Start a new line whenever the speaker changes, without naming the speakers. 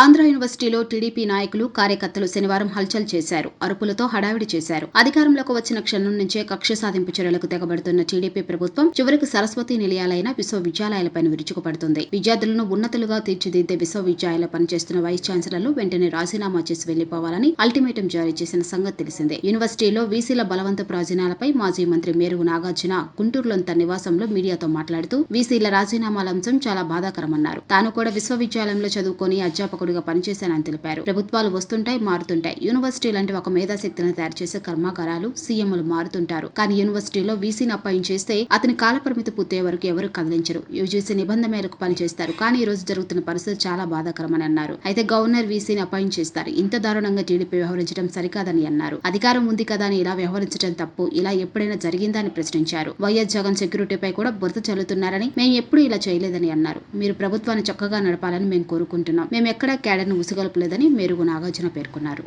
ఆంధ్ర యూనివర్సిటీలో టీడీపీ నాయకులు కార్యకర్తలు శనివారం హల్చల్ చేశారు. అరుపులతో హడావిడి చేశారు. అధికారంలోకి వచ్చిన క్షణం నుంచే కక్ష సాధింపు చర్యలకు తెగబడుతున్న టీడీపీ ప్రభుత్వం చివరికి సరస్వతి నిలయాలైన విశ్వవిద్యాలయాలపైన విరుచుకుపడుతుంది. విద్యార్థులను ఉన్నతులుగా తీర్చిదిద్దే విశ్వవిద్యాలయాల పనిచేస్తున్న వైస్ ఛాన్సలర్లు వెంటనే రాజీనామా చేసి వెళ్ళిపోవాలని అల్టిమేటం జారీ చేసిన సంగతి తెలిసిందే. యూనివర్సిటీలో వీసీల బలవంతపు రాజీనామాలపై మాజీ మంత్రి మేరుగు నాగార్జున గుంటూరులోని తన నివాసంలో మీడియాతో మాట్లాడుతూ వీసీల రాజీనామాల అంశం చాలా బాధాకరమన్నారు. తాను కూడా విశ్వవిద్యాలయంలో చదువుకొని అధ్యాపకుడిగా పనిచేశానని తెలిపారు. ప్రభుత్వాలు వస్తుంటాయి మారుతుంటాయి. యూనివర్సిటీ లాంటి ఒక మేధాశక్తిని తయారు చేసే కర్మాగారాలు సీఎంలు మారుతుంటారు. కానీ యూనివర్సిటీలో వీసీని అపాయింట్ చేస్తే అతని కాలపరిమితి పూర్తయ్యే వరకు ఎవరు కదిలించరు. యూజీసీ నిబంధన మేరకు పనిచేస్తారు. కానీ ఈ రోజు జరుగుతున్న పరిస్థితి చాలా బాధాకరమని అన్నారు. అయితే గవర్నర్ వీసీని అపాయింట్ చేస్తారు. ఇంత దారుణంగా టీడీపీ వ్యవహరించడం సరికాదని అన్నారు. అధికారం ఉంది కదా అని ఇలా వ్యవహరించడం తప్పు ఇలా ఎప్పుడైనా జరిగిందా అని ప్రశ్నించారు. వైఎస్ జగన్ సెక్యూరిటీపై కూడా బురద చల్లుతున్నారని మేము ఎప్పుడూ ఇలా చేయలేదని అన్నారు. మీరు ప్రభుత్వాన్ని చక్కగా నడపాలని మేము కోరుకుంటున్నాం. మేము ఎక్కడా క్యాడర్ను ఉసిగొల్పలేదని మేరుగు నాగార్జున పేర్కొన్నారు.